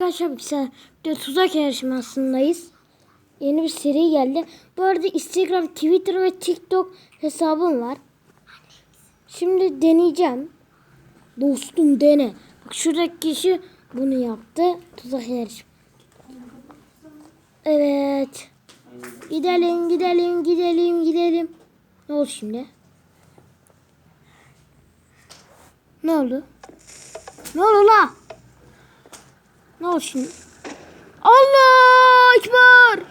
Arkadaşlar bir de tuzak yarışmasındayız. Yeni bir seri geldi. Bu arada Instagram, Twitter ve TikTok hesabım var. Şimdi deneyeceğim. Dostum dene. Bak şuradaki kişi bunu yaptı. Tuzak yarışması. Evet. Gidelim, gidelim, gidelim, gidelim. Ne oldu şimdi? Ne oldu? Ne oldu la? Ne oldu? Allah Ekber!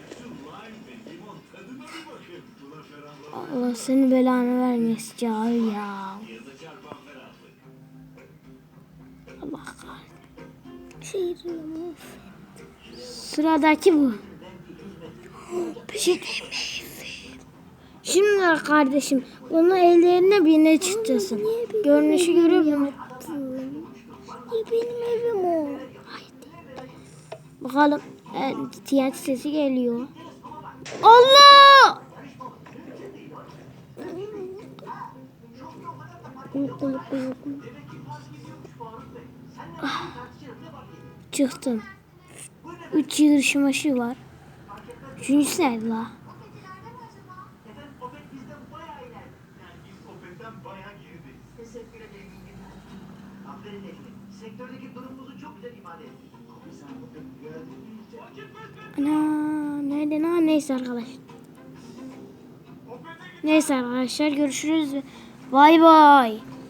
Allah seni belanı vermesin cahil ya. Allah kahretsin. Sıradaki bu. Şimdi, şimdi kardeşim bunu ellerine birine çıkacaksın. Görünüşü görüyor musun? Bakalım. E, TNT sesi geliyor. Allah! Ah, Çıktım. Üç yarışmaşı var. Üçüncüsü nerede la? Sektördeki durumumuzu çok güzel ifade ettin. Ana nerede lan? Neyse arkadaşlar. Neyse arkadaşlar görüşürüz. Bay bay.